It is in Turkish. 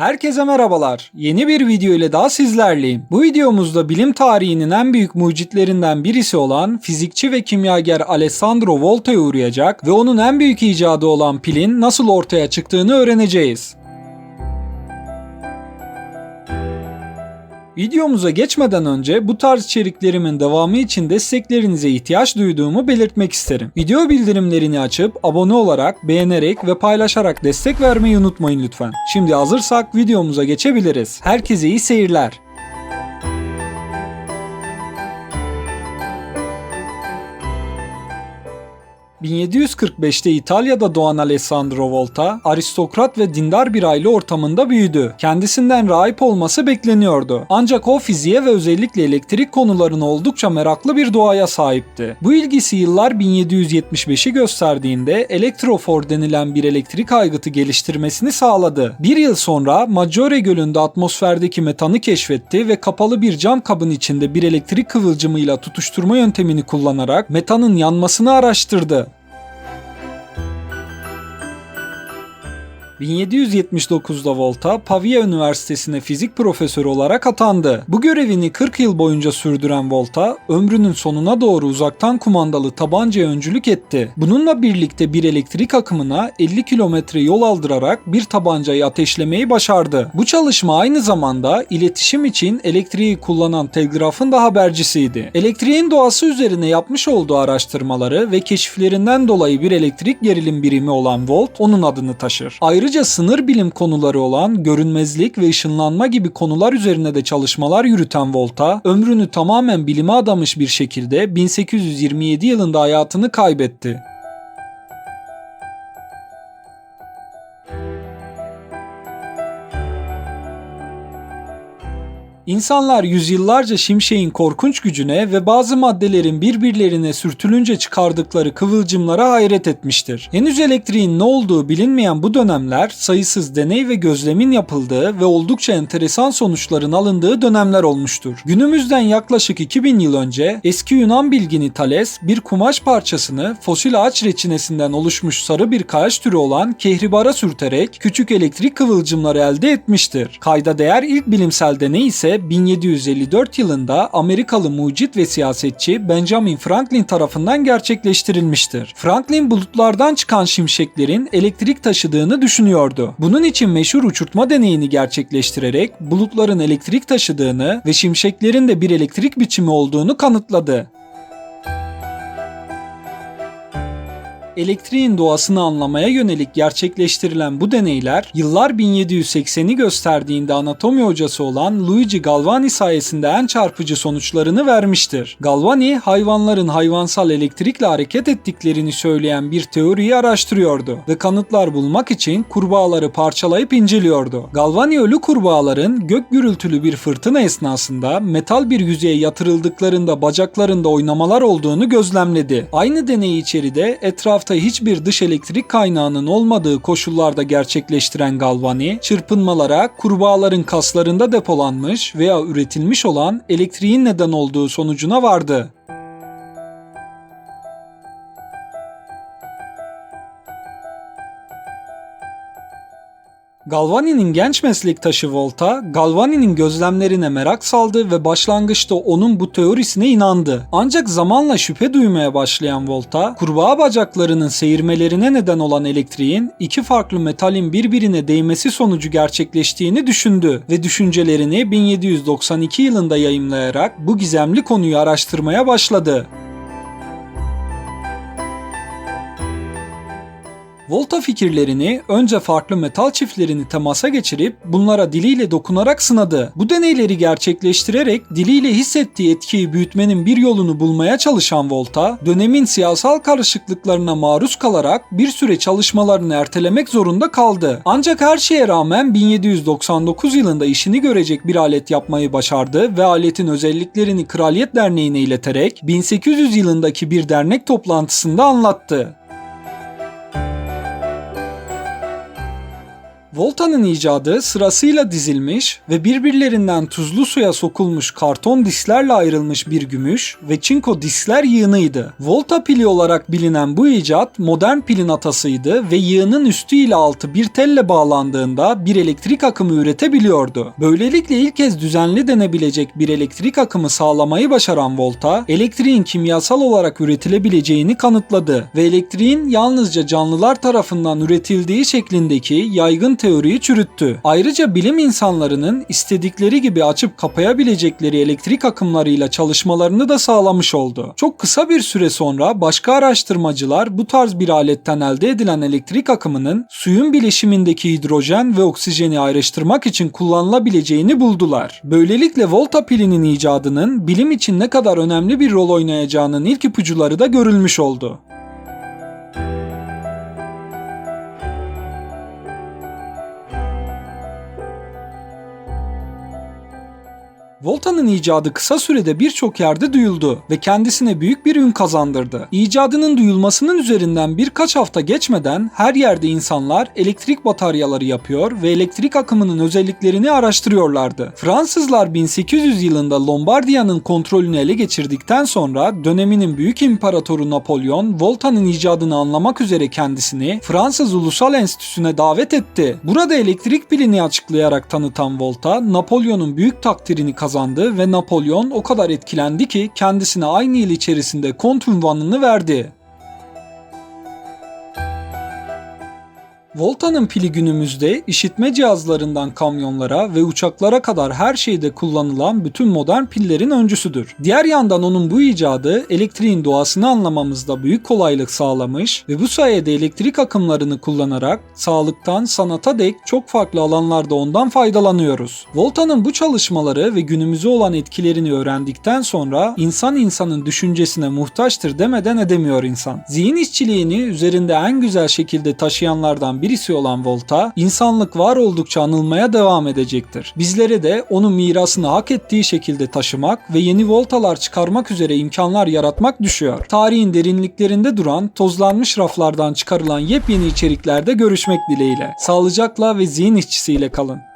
Herkese merhabalar. Yeni bir video ile daha sizlerleyim. Bu videomuzda bilim tarihinin en büyük mucitlerinden birisi olan fizikçi ve kimyager Alessandro Volta'ya uğrayacak ve onun en büyük icadı olan pilin nasıl ortaya çıktığını öğreneceğiz. Videomuza geçmeden önce bu tarz içeriklerimin devamı için desteklerinize ihtiyaç duyduğumu belirtmek isterim. Video bildirimlerini açıp abone olarak, beğenerek ve paylaşarak destek vermeyi unutmayın lütfen. Şimdi hazırsak videomuza geçebiliriz. Herkese iyi seyirler. 1745'te İtalya'da doğan Alessandro Volta, aristokrat ve dindar bir aile ortamında büyüdü. Kendisinden rahip olması bekleniyordu. Ancak o fiziğe ve özellikle elektrik konularına oldukça meraklı bir doğaya sahipti. Bu ilgisi yıllar 1775'i gösterdiğinde elektrofor denilen bir elektrik aygıtı geliştirmesini sağladı. Bir yıl sonra Maggiore Gölü'nde atmosferdeki metanı keşfetti ve kapalı bir cam kabın içinde bir elektrik kıvılcımıyla tutuşturma yöntemini kullanarak metanın yanmasını araştırdı. 1779'da Volta, Pavia Üniversitesi'ne fizik profesörü olarak atandı. Bu görevini 40 yıl boyunca sürdüren Volta, ömrünün sonuna doğru uzaktan kumandalı tabancaya öncülük etti. Bununla birlikte bir elektrik akımına 50 kilometre yol aldırarak bir tabancayı ateşlemeyi başardı. Bu çalışma aynı zamanda iletişim için elektriği kullanan telgrafın da habercisiydi. Elektriğin doğası üzerine yapmış olduğu araştırmaları ve keşiflerinden dolayı bir elektrik gerilim birimi olan volt onun adını taşır. Ayrıca Ayrıca sınır bilim konuları olan görünmezlik ve ışınlanma gibi konular üzerine de çalışmalar yürüten Volta, ömrünü tamamen bilime adamış bir şekilde 1827 yılında hayatını kaybetti. İnsanlar yüzyıllarca şimşeğin korkunç gücüne ve bazı maddelerin birbirlerine sürtülünce çıkardıkları kıvılcımlara hayret etmiştir. Henüz elektriğin ne olduğu bilinmeyen bu dönemler sayısız deney ve gözlemin yapıldığı ve oldukça enteresan sonuçların alındığı dönemler olmuştur. Günümüzden yaklaşık 2000 yıl önce eski Yunan bilgini Thales bir kumaş parçasını fosil ağaç reçinesinden oluşmuş sarı bir kayaç türü olan kehribara sürterek küçük elektrik kıvılcımları elde etmiştir. Kayda değer ilk bilimsel deney ise 1754 yılında Amerikalı mucit ve siyasetçi Benjamin Franklin tarafından gerçekleştirilmiştir. Franklin bulutlardan çıkan şimşeklerin elektrik taşıdığını düşünüyordu. Bunun için meşhur uçurtma deneyini gerçekleştirerek bulutların elektrik taşıdığını ve şimşeklerin de bir elektrik biçimi olduğunu kanıtladı. Elektriğin doğasını anlamaya yönelik gerçekleştirilen bu deneyler yıllar 1780'i gösterdiğinde anatomi hocası olan Luigi Galvani sayesinde en çarpıcı sonuçlarını vermiştir. Galvani hayvanların hayvansal elektrikle hareket ettiklerini söyleyen bir teoriyi araştırıyordu ve kanıtlar bulmak için kurbağaları parçalayıp inceliyordu. Galvani ölü kurbağaların gök gürültülü bir fırtına esnasında metal bir yüzeye yatırıldıklarında bacaklarında oynamalar olduğunu gözlemledi. Aynı deney içeride etrafta etrafta hiçbir dış elektrik kaynağının olmadığı koşullarda gerçekleştiren Galvani, çırpınmalara kurbağaların kaslarında depolanmış veya üretilmiş olan elektriğin neden olduğu sonucuna vardı. Galvani'nin genç meslektaşı Volta, Galvani'nin gözlemlerine merak saldı ve başlangıçta onun bu teorisine inandı. Ancak zamanla şüphe duymaya başlayan Volta, kurbağa bacaklarının seyirmelerine neden olan elektriğin iki farklı metalin birbirine değmesi sonucu gerçekleştiğini düşündü ve düşüncelerini 1792 yılında yayımlayarak bu gizemli konuyu araştırmaya başladı. Volta fikirlerini önce farklı metal çiftlerini temasa geçirip bunlara diliyle dokunarak sınadı. Bu deneyleri gerçekleştirerek diliyle hissettiği etkiyi büyütmenin bir yolunu bulmaya çalışan Volta, dönemin siyasal karışıklıklarına maruz kalarak bir süre çalışmalarını ertelemek zorunda kaldı. Ancak her şeye rağmen 1799 yılında işini görecek bir alet yapmayı başardı ve aletin özelliklerini Kraliyet Derneği'ne ileterek 1800 yılındaki bir dernek toplantısında anlattı. Volta'nın icadı sırasıyla dizilmiş ve birbirlerinden tuzlu suya sokulmuş karton disklerle ayrılmış bir gümüş ve çinko diskler yığınıydı. Volta pili olarak bilinen bu icat modern pilin atasıydı ve yığının üstü ile altı bir telle bağlandığında bir elektrik akımı üretebiliyordu. Böylelikle ilk kez düzenli denebilecek bir elektrik akımı sağlamayı başaran Volta, elektriğin kimyasal olarak üretilebileceğini kanıtladı ve elektriğin yalnızca canlılar tarafından üretildiği şeklindeki yaygın teoriyi çürüttü. Ayrıca bilim insanlarının istedikleri gibi açıp kapayabilecekleri elektrik akımlarıyla çalışmalarını da sağlamış oldu. Çok kısa bir süre sonra başka araştırmacılar bu tarz bir aletten elde edilen elektrik akımının suyun bileşimindeki hidrojen ve oksijeni ayrıştırmak için kullanılabileceğini buldular. Böylelikle volta pilinin icadının bilim için ne kadar önemli bir rol oynayacağının ilk ipuçları da görülmüş oldu. Volta'nın icadı kısa sürede birçok yerde duyuldu ve kendisine büyük bir ün kazandırdı. İcadının duyulmasının üzerinden birkaç hafta geçmeden her yerde insanlar elektrik bataryaları yapıyor ve elektrik akımının özelliklerini araştırıyorlardı. Fransızlar 1800 yılında Lombardiya'nın kontrolünü ele geçirdikten sonra döneminin büyük imparatoru Napolyon Volta'nın icadını anlamak üzere kendisini Fransız Ulusal Enstitüsü'ne davet etti. Burada elektrik pilini açıklayarak tanıtan Volta, Napolyon'un büyük takdirini kazandı ve Napolyon o kadar etkilendi ki kendisine aynı yıl içerisinde kont unvanını verdi. Volta'nın pili günümüzde işitme cihazlarından kamyonlara ve uçaklara kadar her şeyde kullanılan bütün modern pillerin öncüsüdür. Diğer yandan onun bu icadı elektriğin doğasını anlamamızda büyük kolaylık sağlamış ve bu sayede elektrik akımlarını kullanarak sağlıktan sanata dek çok farklı alanlarda ondan faydalanıyoruz. Volta'nın bu çalışmaları ve günümüze olan etkilerini öğrendikten sonra insan insanın düşüncesine muhtaçtır demeden edemiyor insan. Zihin işçiliğini üzerinde en güzel şekilde taşıyanlardan birisi olan Volta, insanlık var oldukça anılmaya devam edecektir. Bizlere de onun mirasını hak ettiği şekilde taşımak ve yeni voltalar çıkarmak üzere imkanlar yaratmak düşüyor. Tarihin derinliklerinde duran, tozlanmış raflardan çıkarılan yepyeni içeriklerde görüşmek dileğiyle. Sağlıcakla ve zihin işçisiyle kalın.